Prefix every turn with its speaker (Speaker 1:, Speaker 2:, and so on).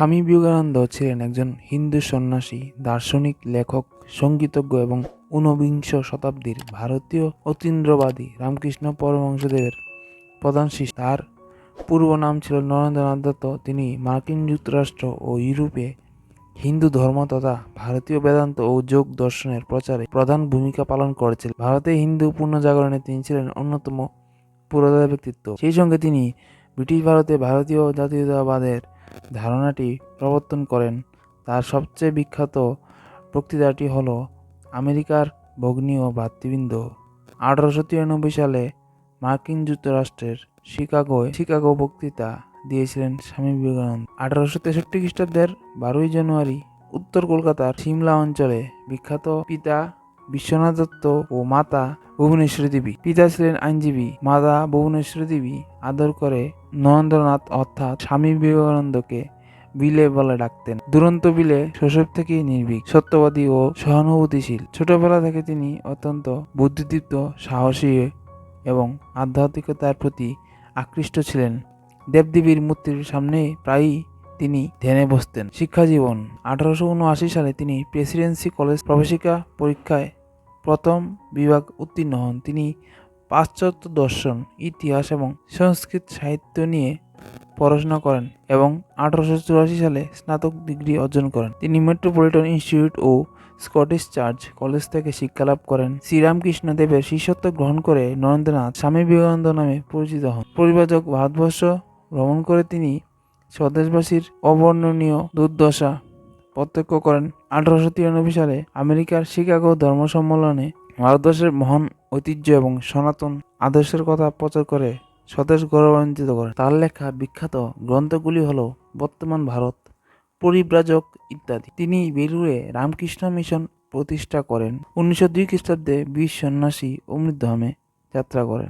Speaker 1: স্বামী বিবেকানন্দ ছিলেন একজন হিন্দু সন্ন্যাসী, দার্শনিক, লেখক, সঙ্গীতজ্ঞ এবং ঊনবিংশ শতাব্দীর ভারতীয় অতীন্দ্রবাদী রামকৃষ্ণ পরমহংসদেবের প্রধান শিষ্য। তার পূর্ব নাম ছিল নরেন্দ্রনাথ দত্ত। তিনি মার্কিন যুক্তরাষ্ট্র ও ইউরোপে হিন্দু ধর্ম তথা ভারতীয় বেদান্ত ও যোগ দর্শনের প্রচারে প্রধান ভূমিকা পালন করেছিলেন। ভারতে হিন্দু পুনর্জাগরণে তিনি ছিলেন অন্যতম পুরোধা ব্যক্তিত্ব। সেই সঙ্গে তিনি ব্রিটিশ ভারতে ভারতীয় জাতীয়তাবাদের ধারণাটি প্রবর্তন করেন। তার সবচেয়ে বিখ্যাত বক্তৃতাটি হল আমেরিকার ভগ্নীয় ভ্রাতৃবৃন্দ আঠারোশো তিরানব্বই সালে মার্কিন যুক্তরাষ্ট্রের শিকাগোয় শিকাগো বক্তৃতা দিয়েছিলেন স্বামী বিবেকানন্দ। আঠারোশো তেষট্টি খ্রিস্টাব্দের বারোই জানুয়ারি উত্তর কলকাতার সিমলা অঞ্চলে বিখ্যাত পিতা বিশ্বনাথ দত্ত ও মাতা ভুবনেশ্বরী দেবী। পিতা ছিলেন আইনজীবী, মাতা ভুবনেশ্বরী দেবী। আদর করে নরেন্দ্রনাথ অর্থাৎ স্বামী বিবেকানন্দকে বিলে বলে ডাকতেন। দুরন্ত বিলে শৈশব থেকেই নির্ভীক, সত্যবাদী ও সহানুভূতিশীল। ছোটবেলা থেকে তিনি অত্যন্ত বুদ্ধিদীপ্ত, সাহসী এবং আধ্যাত্মিকতার প্রতি আকৃষ্ট ছিলেন। দেবদেবীর মূর্তির সামনে প্রায়ই তিনি ধ্যানে বসতেন। শিক্ষাজীবন আঠারোশো উনআশি সালে তিনি প্রেসিডেন্সি কলেজ প্রবেশিকা পরীক্ষায় প্রথম বিভাগ উত্তীর্ণ হন। তিনি পাশ্চাত্য দর্শন, ইতিহাস এবং সংস্কৃত সাহিত্য নিয়ে পড়াশোনা করেন এবং আঠারোশো চুরাশি সালে স্নাতক ডিগ্রি অর্জন করেন। তিনি মেট্রোপলিটন ইনস্টিটিউট ও স্কটিশ চার্চ কলেজ থেকে শিক্ষালাভ করেন। শ্রীরামকৃষ্ণ দেবের শিষ্যত্ব গ্রহণ করে নরেন্দ্রনাথ স্বামী বিবেকানন্দ নামে পরিচিত হন। পরিবাচক ভারতবর্ষ ভ্রমণ করে তিনি স্বদেশবাসীর অবর্ণনীয় দুর্দশা প্রত্যক্ষ করেন, আঠারোশো তিরানব্বই সালে আমেরিকার শিকাগো ধর্ম সম্মেলনে ভারতবর্ষের মহান ঐতিহ্য এবং সনাতন আদর্শের কথা প্রচার করে স্বদেশ গৌরবান্বিত করে। তার লেখা বিখ্যাত গ্রন্থগুলি হল বর্তমান ভারত, পরিব্রাজক ইত্যাদি। তিনি বেলুড়ে রামকৃষ্ণ মিশন প্রতিষ্ঠা করেন। উনিশশো দুই খ্রিস্টাব্দে বীর সন্ন্যাসী অমৃত অমৃতধামে যাত্রা করেন।